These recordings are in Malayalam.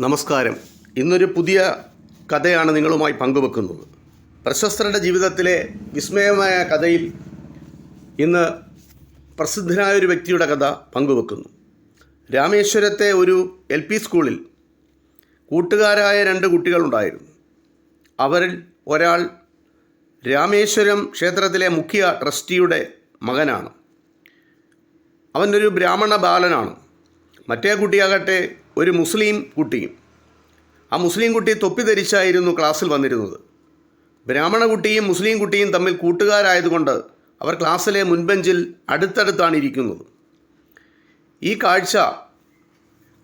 നമസ്കാരം. ഇന്നൊരു പുതിയ കഥയാണ് നിങ്ങളുമായി പങ്കുവെക്കുന്നത്. പ്രശസ്തരുടെ ജീവിതത്തിലെ വിസ്മയമായ കഥയിൽ ഇന്ന് പ്രസിദ്ധനായ ഒരു വ്യക്തിയുടെ കഥ പങ്കുവെക്കുന്നു. രാമേശ്വരത്തെ ഒരു എൽ പി സ്കൂളിൽ കൂട്ടുകാരായ രണ്ട് കുട്ടികളുണ്ടായിരുന്നു. അവരിൽ ഒരാൾ രാമേശ്വരം ക്ഷേത്രത്തിലെ മുഖ്യ ട്രസ്റ്റിയുടെ മകനാണ്. അവനൊരു ബ്രാഹ്മണ ബാലനാണ്. മറ്റേ കുട്ടിയാകട്ടെ ഒരു മുസ്ലിം കുട്ടിയും ആ മുസ്ലിം കുട്ടി തൊപ്പി ധരിച്ചായിരുന്നു ക്ലാസ്സിൽ വന്നിരുന്നത്. ബ്രാഹ്മണ കുട്ടിയും മുസ്ലിം കുട്ടിയും തമ്മിൽ കൂട്ടുകാരായതുകൊണ്ട് അവർ ക്ലാസ്സിലെ മുൻബെഞ്ചിൽ അടുത്തടുത്താണ് ഇരിക്കുന്നത്. ഈ കാഴ്ച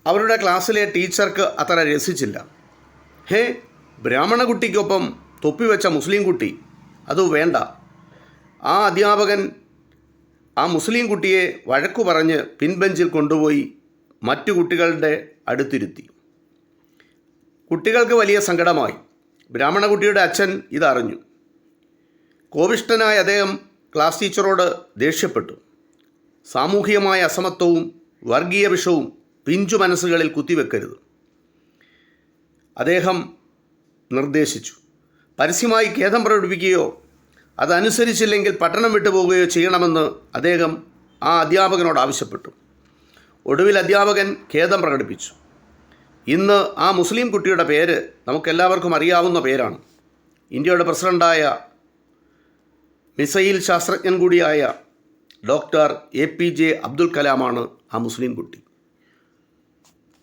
അവരുടെ ക്ലാസ്സിലെ ടീച്ചർക്ക് അത്ര രസിച്ചില്ല. ഹേ ബ്രാഹ്മണ കുട്ടിക്കൊപ്പം തൊപ്പി വെച്ച മുസ്ലിം കുട്ടി അത് വേണ്ട. ആ അധ്യാപകൻ ആ മുസ്ലിം കുട്ടിയെ വഴക്കു പറഞ്ഞ് പിൻബെഞ്ചിൽ കൊണ്ടുപോയി മറ്റു കുട്ടികളുടെ അടുത്തിരുത്തി. കുട്ടികൾക്ക് വലിയ സങ്കടമായി. ബ്രാഹ്മണ കുട്ടിയുടെ അച്ഛൻ ഇതറിഞ്ഞു. കോപിഷ്ഠനായ അദ്ദേഹം ക്ലാസ് ടീച്ചറോട് ദേഷ്യപ്പെട്ടു. സാമൂഹികമായ അസമത്വവും വർഗീയ വിഷവും പിഞ്ചു മനസ്സുകളിൽ കുത്തിവെക്കരുത്. അദ്ദേഹം നിർദ്ദേശിച്ചു. പരസ്യമായി ഖേദം പ്രകടിപ്പിക്കുകയോ അതനുസരിച്ചില്ലെങ്കിൽ പട്ടണം വിട്ടുപോകുകയോ ചെയ്യണമെന്ന് അദ്ദേഹം ആ അധ്യാപകനോട് ആവശ്യപ്പെട്ടു. ഒടുവിൽ അധ്യാപകൻ ഖേദം പ്രകടിപ്പിച്ചു. ഇന്ന് ആ മുസ്ലിം കുട്ടിയുടെ പേര് നമുക്കെല്ലാവർക്കും അറിയാവുന്ന പേരാണ്. ഇന്ത്യയുടെ പ്രസിഡന്റായ മിസൈൽ ശാസ്ത്രജ്ഞൻ കൂടിയായ doctor A P J Abdul കലാമാണ് ആ മുസ്ലിം കുട്ടി.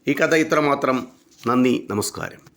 ഈ കഥ ഇത്രമാത്രം. നന്ദി നമസ്കാരം.